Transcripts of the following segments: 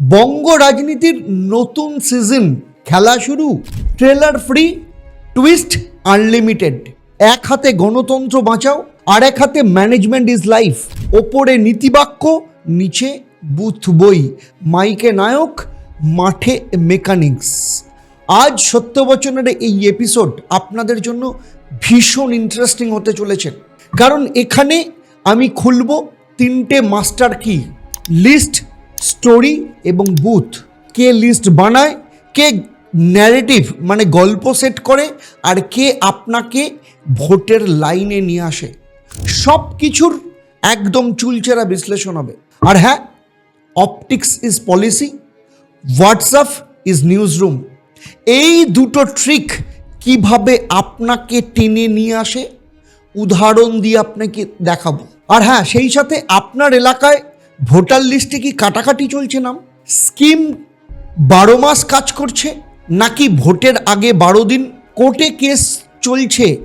বঙ্গ রাজনীতির নতুন সিজন খেলা শুরু। ট্রেলার ফ্রি টুইস্ট আনলিমিটেড এক হাতে গণতন্ত্র বাঁচাও, আর এক হাতে ম্যানেজমেন্ট ইজ লাইফ ওপরে নীতিবাক্য, নিচে বুথ বই। মাইকে নায়ক, মাঠে মেকানিক্স আজ সত্যবচনের এই এপিসোড আপনাদের জন্য ভীষণ ইন্টারেস্টিং হতে চলেছে। কারণ এখানে আমি খুলব তিনটে মাস্টার কি লিস্ট স্টোরি এবং বুথ। কে লিস্ট বানায়, কে ন্যারেটিভ মানে গল্প সেট করে, আর কে আপনাকে ভোটের লাইনে নিয়ে আসে। সব কিছুর একদম চুলচেরা বিশ্লেষণ হবে। আর হ্যাঁ optics is policy WhatsApp is news room এই দুটো ট্রিক কীভাবে আপনাকে টেনে নিয়ে আসে, উদাহরণ দিয়ে আপনাকে দেখাবো। আর হ্যাঁ সেই সাথে আপনার এলাকায় ভোটার লিস্টে কি কাটাকাটি চলছে নাম? স্কিম বারো মাস কাজ করছে, নাকি ভোটের আগে বারো দিন কোর্টে কেস চলছে?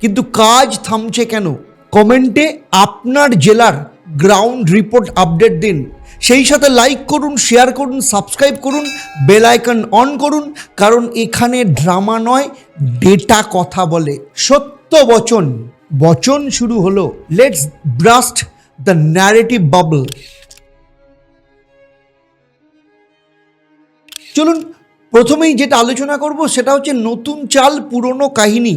কিন্তু কাজ থামছে কেন? কমেন্টে আপনার জেলার গ্রাউন্ড রিপোর্ট আপডেট দিন। সেই সাথে লাইক করুন, শেয়ার করুন, সাবস্ক্রাইব করুন, বেল আইকন অন করুন, কারণ এখানে ড্রামা নয়, ডেটা কথা বলে। সত্য বচন। বচন শুরু হলো। Let's burst the narrative bubble চলুন, প্রথমেই যেটা আলোচনা করব সেটা হচ্ছে নতুন চাল, পুরনো কাহিনী।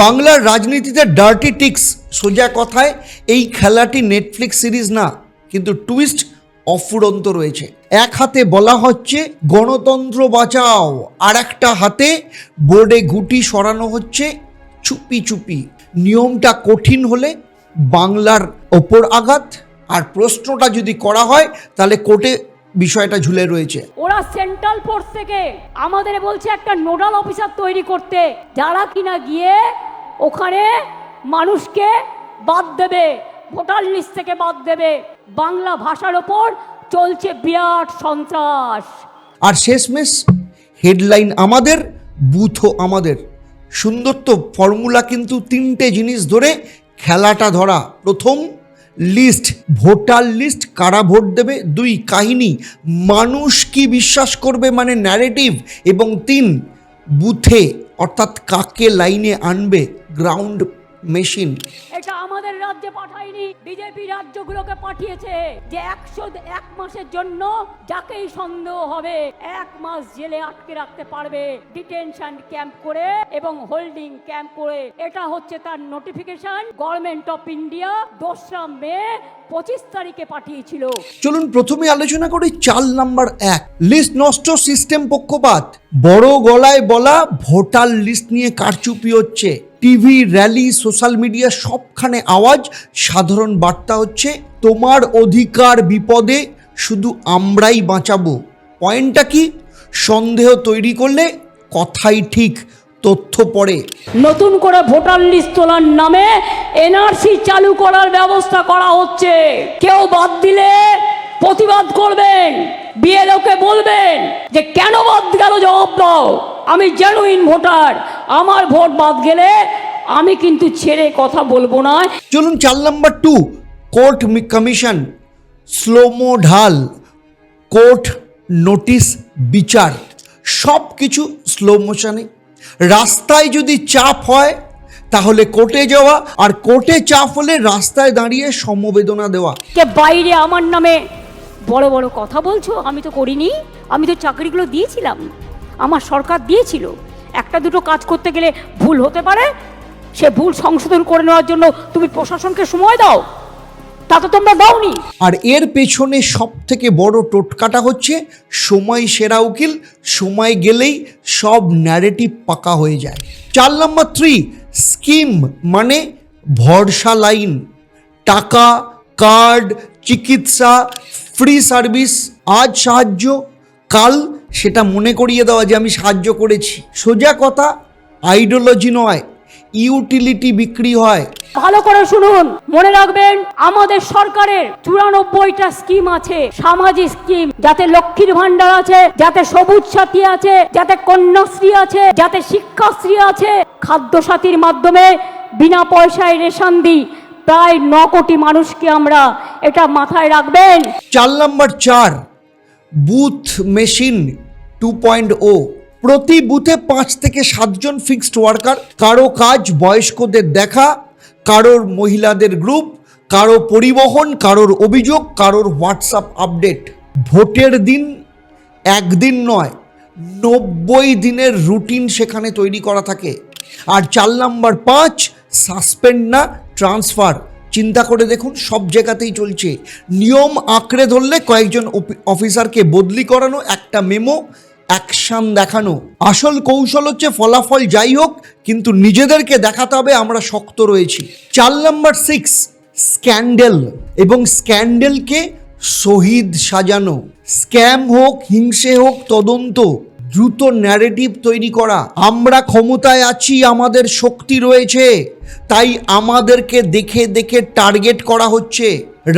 বাংলার রাজনীতিতে ডার্টি টিক্স সোজা কথায়, এই খেলাটি নেটফ্লিক্স সিরিজ না, কিন্তু টুইস্ট অফুরন্ত রয়েছে। এক হাতে বলা হচ্ছে, গণতন্ত্র বাঁচাও আর একটা হাতে বোর্ডে গুটি সরানো হচ্ছে, চুপি চুপি। নিয়মটা কঠিন হলে বাংলার ওপর আঘাত আর প্রশ্নটা যদি করা হয় তাহলে কোর্টে বিষয়টা ঝুলে রয়েছে। ওরা সেন্ট্রাল ফোর্স থেকে আমাদের বলছে একটা নোডাল অফিসার তৈরি করতে। যারা কিনা গিয়ে ওখানে মানুষকে বাদ দেবে ভোটার লিস্ট থেকে বাদ দেবে বাংলা ভাষার ওপর চলছে বিরাট সন্ত্রাস। আর শেষমেশ হেডলাইন আমাদের বুথও আমাদের। সুন্দর তো ফর্মুলা কিন্তু তিনটে জিনিস ধরে খেলাটা ধরা প্রথম লিস্ট, ভোটার লিস্ট, কারা ভোট দেবে, দুই কাহিনী, মানুষ কি বিশ্বাস করবে মানে ন্যারেটিভ এবং তিন, বুথে, অর্থাৎ কাকে লাইনে আনবে গ্রাউন্ড মেশিন। এটা আমাদের রাজ্যে পাঠায়নি বিজেপি রাজ্যগুলোকে পাঠিয়েছে যে একশো এক মাসের জন্য যাকেই সন্দেহ হবে এক মাস জেলে আটকে রাখতে পারবে। ডিটেনশন ক্যাম্প করে এবং হোল্ডিং ক্যাম্প করে। এটা হচ্ছে তার নোটিফিকেশন গভর্নমেন্ট অফ ইন্ডিয়া দোসরা মে পঁচিশ তারিখে পাঠিয়েছিল। চলুন প্রথমে আলোচনা করি চাল নাম্বার এক। লিস্ট নষ্ট সিস্টেম পক্ষপাত। বড় গলায় বলা ভোটার লিস্ট নিয়ে কারচুপি হচ্ছে। টিভি, র্যালি, সোশ্যাল মিডিয়া, সবখানে আওয়াজ। সাধারণ বার্তা হচ্ছে, তোমার অধিকার বিপদে শুধু আমরাই বাঁচাবো। পয়েন্টটা কি? সন্দেহ তৈরি করলে কথাই ঠিক, তথ্য পড়ে। নতুন করে ভোটার লিস্ট তোলার নামে এনআরসি চালু করার ব্যবস্থা করা হচ্ছে। কেউ বাদ দিলে প্রতিবাদ করবেন, বিএলওকে বলবেন যে কেন বাদ গেল জবাব দাও। আমি জেনুইন ভোটার আমার ভোট বাদ গেলে আমি কিন্তু ছেড়ে কথা বলব না। চলুন চার number two court commission slo-mo ঢাল কোর্ট নোটিশ বিচার সব কিছু স্লো মোশনে রাস্তায় যদি চাপ হয় তাহলে কোর্টে যাওয়া আর কোর্টে চাপ হলে রাস্তায় দাঁড়িয়ে সমবেদনা দেওয়া। কে বাইরে আমার নামে বড় বড় কথা বলছো? আমি তো করিনি। আমি তো চাকরিগুলো দিয়েছিলাম। আমার সরকার দিয়েছিল। একটা দুটো কাজ করতে গেলে ভুল হতে পারে। সে ভুল সংশোধন করে নেওয়ার জন্য তুমি প্রশাসনকে সময় দাও। তা তো তোমরা দাওনি। আর এর পেছনে সব থেকে বড় টোটকাটা হচ্ছে, সময় সেরা উকিল, সময় গেলেই সব ন্যারেটিভ পাকা হয়ে যায়। চার নম্বর থ্রি স্কিম মানে ভরসা লাইন টাকা কার্ড চিকিৎসা ফ্রি সার্ভিস আজ সাহায্য, কাল সেটা মনে করিয়ে দেওয়া যে আমি সাহায্য করেছি। সোজা কথা আইডিওলজি নয় ইউটিলিটি বিক্রি হয়। ভালো করে শুনুন মনে রাখবেন আমাদের সরকারের চুরানব্বইটা স্কিম আছে সামাজিক স্কিম যাতে লক্ষ্মীর ভান্ডার আছে যাতে সবুজ সাথী আছে যাতে কন্যাশ্রী আছে যাতে শিক্ষাশ্রী আছে। খাদ্য সাথীর মাধ্যমে বিনা পয়সায় রেশন দিই প্রায় ন কোটি মানুষকে আমরা এটা মাথায় রাখবেন। চার নম্বর চার booth machine two point O. প্রতি বুথে পাঁচ থেকে সাতজন ফিক্সড ওয়ার্কার, কারও কাজ বয়স্কদের দেখা, কারোর মহিলাদের গ্রুপ, কারও পরিবহন, কারোর অভিযোগ, কারোর হোয়াটসঅ্যাপ আপডেট। ভোটের দিন একদিন নয়, নব্বই দিনের রুটিন সেখানে তৈরি করা থাকে। আর চার নাম্বার পাঁচ, সাসপেন্ড না, ট্রান্সফার। চিন্তা করে দেখুন, সব জায়গাতেই চলছে। নিয়ম আঁকড়ে ধরলে কয়েকজন অফি- অফিসারকে বদলি করানো, একটা মেমো, অ্যাকশন দেখানো। আসল কৌশল হচ্ছে ফলাফল যাই হোক, কিন্তু নিজেদেরকে দেখাতে হবে, আমরা শক্ত রয়েছি। চার নাম্বার সিক্স, স্ক্যান্ডেল। এবং স্ক্যান্ডেলকে শহীদ সাজানো। স্ক্যাম হোক, হিংসে হোক, তদন্ত। দ্রুত ন্যারেটিভ তৈরি করা। আমরা ক্ষমতায় আছি আমাদের শক্তি রয়েছে তাই আমাদেরকে দেখে দেখে টার্গেট করা হচ্ছে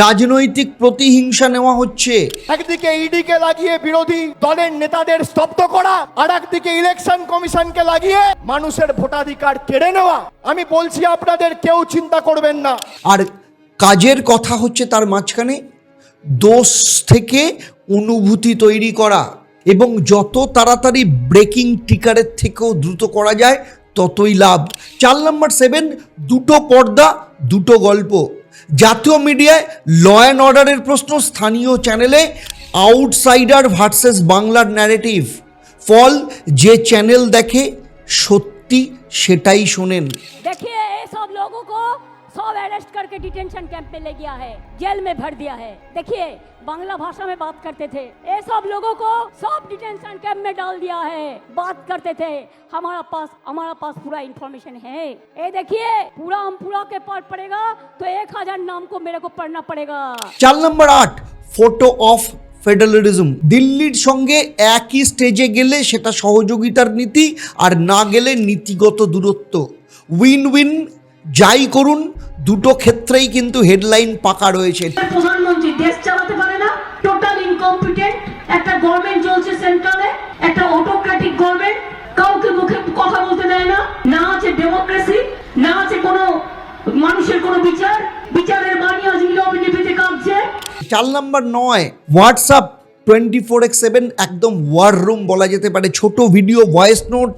রাজনৈতিক প্রতিহিংসা নেওয়া হচ্ছে। একদিকে ইডিকে লাগিয়ে বিরোধী দলের নেতাদের স্তব্ধ করা আর একদিকে ইলেকশন কমিশনকে লাগিয়ে মানুষের ভোটাধিকার কেড়ে নেওয়া। আমি বলছি আপনাদের কেউ চিন্তা করবেন না। আর কাজের কথা হচ্ছে তার মাঝখানে দোষ থেকে অনুভূতি তৈরি করা। এবং যত তাড়াতাড়ি ব্রেকিং টিকারের থেকেও দ্রুত করা যায়, ততই লাভ। চার নাম্বার সেভেন দুটো পর্দা, দুটো গল্প। জাতীয় মিডিয়ায় ল অ্যান্ড অর্ডারের প্রশ্ন স্থানীয় চ্যানেলে আউটসাইডার ভার্সেস বাংলার ন্যারেটিভ ফল, যে চ্যানেল দেখে সত্যি সেটাই শোনেন। দেখে সব सब अरेस्ट करके डिटेंशन कैंप में ले गया है जेल में भर दिया है देखिए बांग्ला भाषा में बात करते थे ये सब लोगों को सब डिटेंशन कैंप में डाल दिया है बात करते थे हमारा पास हमारा पास पूरा इंफॉर्मेशन है ये देखिए पूरा हम पूरा के पढ़ पड़ेगा तो एक हजार नाम को मेरे को पढ़ना पड़ेगा চার নম্বর আট ফটো অফ ফেডারেলিজম দিল্লির সঙ্গে একই স্টেজে গেলে সেটা সহযোগিতার নীতি আর না গেলে নীতিগত দূরত্ব উইন উইন যাই করুন দুটো ক্ষেত্রেই কিন্তু হেডলাইন পাকা রয়েছে। প্রধানমন্ত্রী দেশ চালাতে পারে না টোটাল ইনকম্পিটেন্ট একটা গভর্নমেন্ট চলছে সেন্ট্রালে একটা অটোক্রেটিক গভর্নমেন্ট কাউকে মুখে কথা বলতে দেয় না। না আছে ডেমোক্রেসি না আছে কোনো মানুষের কোনো বিচার। বিচারের বাণী আজ নীরবে নিভৃতে কাঁপছে চার নাম্বার নয় WhatsApp twenty four X seven একদম ওয়ার রুম বলা যেতে পারে। ছোট ভিডিও ভয়েস নোট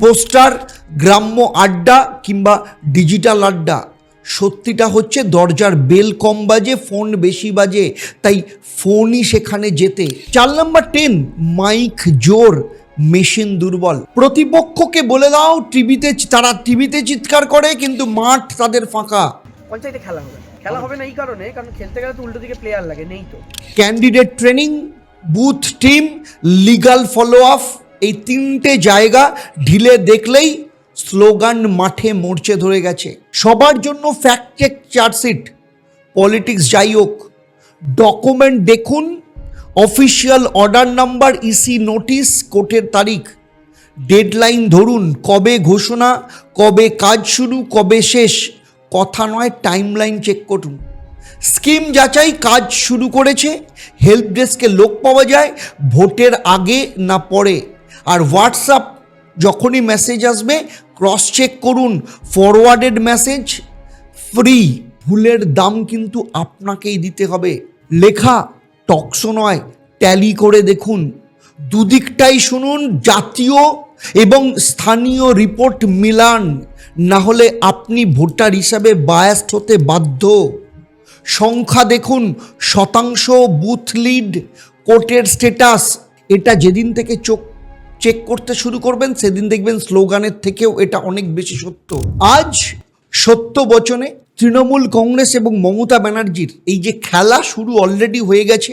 পোস্টার গ্রাম্য আড্ডা কিংবা ডিজিটাল আড্ডা। সত্যিটা হচ্ছে দরজার বেল কম বাজে ফোন বেশি বাজে তাই ফোনই সেখানে যেতে। চার নাম্বার টেন মাইক জোর মেশিন দুর্বল। প্রতিপক্ষকে বলে দাও টিভিতে তারা টিভিতে চিৎকার করে কিন্তু মাঠ তাদের ফাঁকা। পঞ্চায়েতে খেলা হবে। খেলা হবে না এই কারণে কারণ খেলতে গেলে তো উল্টো দিকে প্লেয়ার লাগে নেই তো। Candidate training booth team legal follow up এই তিনটে জায়গা ঢিলে দেখলেই স্লোগান মাঠে মরচে ধরে গেছে। সবার জন্য ফ্যাক্ট চেক চার্জশিট পলিটিক্স যাই হোক। ডকুমেন্ট দেখুন official order number EC notice কোর্টের তারিখ। ডেডলাইন ধরুন, কবে ঘোষণা, কবে কাজ শুরু, কবে শেষ। কথা নয় টাইমলাইন চেক করুন। স্কিম যাচাই কাজ শুরু করেছে হেল্প ডেস্কে লোক পাওয়া যায়, ভোটের আগে না পরে। আর হোয়াটসঅ্যাপ যখনই মেসেজ আসবে ক্রস চেক করুন ফরওয়ার্ডেড মেসেজ ফ্রি ভুলের দাম কিন্তু আপনাকেই দিতে হবে। লেখা, টকশো নয় ট্যালি করে দেখুন। দুদিকটাই শুনুন, জাতীয় এবং স্থানীয় রিপোর্ট মিলান। না হলে আপনি ভোটার হিসাবে বায়াস্ট হতে বাধ্য। সংখ্যা দেখুন, শতাংশ বুথ লিড কোর্টের স্টেটাস এটা যেদিন থেকে চোখ চেক করতে শুরু করবেন, সেদিন দেখবেন স্লোগানের থেকেও এটা অনেক বেশি সত্য। আজ সত্য বচনে তৃণমূল কংগ্রেস এবং মমতা ব্যানার্জির এই যে খেলা শুরু অলরেডি হয়ে গেছে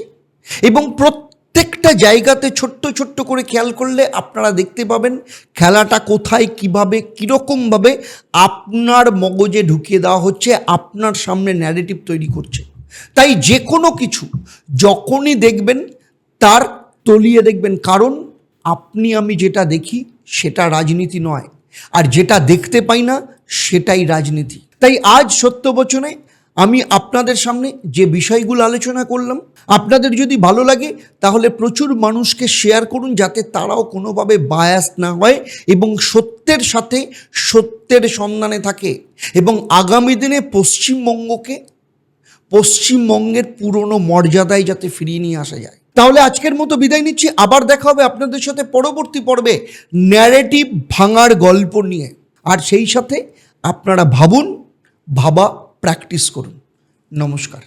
এবং প্রত্যেকটা জায়গাতে ছোট্ট ছোট্ট করে খেয়াল করলে আপনারা দেখতে পাবেন খেলাটা কোথায়, কীভাবে, কীরকমভাবে আপনার মগজে ঢুকিয়ে দেওয়া হচ্ছে, আপনার সামনে ন্যারেটিভ তৈরি করছে। তাই যে কোনো কিছু যখনই দেখবেন তার তলিয়ে দেখবেন। কারণ আপনি আমি যেটা দেখি সেটা রাজনীতি নয়। আর যেটা দেখতে পাই না সেটাই রাজনীতি। তাই আজ সত্য বচনে আমি আপনাদের সামনে যে বিষয়গুলো আলোচনা করলাম, আপনাদের যদি ভালো লাগে তাহলে প্রচুর মানুষকে শেয়ার করুন যাতে তারাও কোনোভাবে বায়াস না হয় এবং সত্যের সাথে সত্যের সন্ধানে থাকে এবং আগামী দিনে পশ্চিমবঙ্গকে, পশ্চিমবঙ্গের পুরনো মর্যাদায় যাতে ফিরিয়ে নিয়ে আসা যায়। তাহলে আজকের মতো বিদায় নিচ্ছি। আবার দেখা হবে আপনাদের সাথে পরবর্তী পর্বে ন্যারেটিভ ভাঙার গল্প নিয়ে। আর সেই সাথে আপনারা ভাবুন, ভাবা প্র্যাকটিস করুন। নমস্কার।